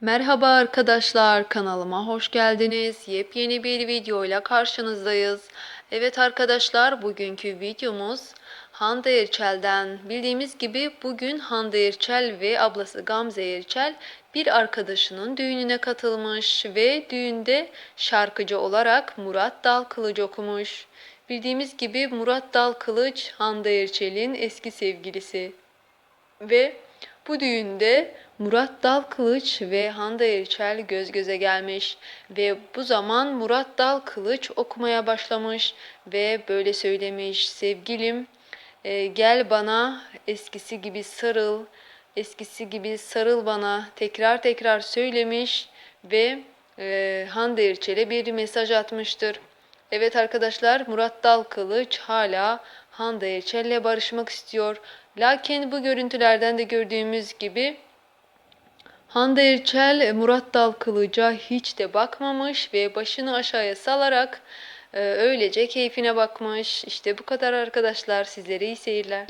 Merhaba arkadaşlar, kanalıma hoş geldiniz. Yepyeni bir videoyla karşınızdayız. Evet arkadaşlar, bugünkü videomuz Hande Erçel'den. Bildiğimiz gibi bugün Hande Erçel ve ablası Gamze Erçel bir arkadaşının düğününe katılmış ve düğünde şarkıcı olarak Murat Dalkılıç okumuş. Bildiğimiz gibi Murat Dalkılıç Hande Erçel'in eski sevgilisi. Ve bu düğünde Murat Dalkılıç ve Hande Erçel göz göze gelmiş ve bu zaman Murat Dalkılıç okumaya başlamış ve böyle söylemiş sevgilim e, gel bana eskisi gibi sarıl eskisi gibi sarıl bana tekrar tekrar söylemiş ve e, Hande Erçel'e bir mesaj atmıştır. Evet arkadaşlar Murat Dalkılıç hala Hande Erçel'le barışmak istiyor. Lakin bu görüntülerden de gördüğümüz gibi Hande Erçel Murat Dalkılıç'a hiç de bakmamış ve başını aşağıya salarak e, öylece keyfine bakmış. İşte bu kadar arkadaşlar. Sizlere iyi seyirler.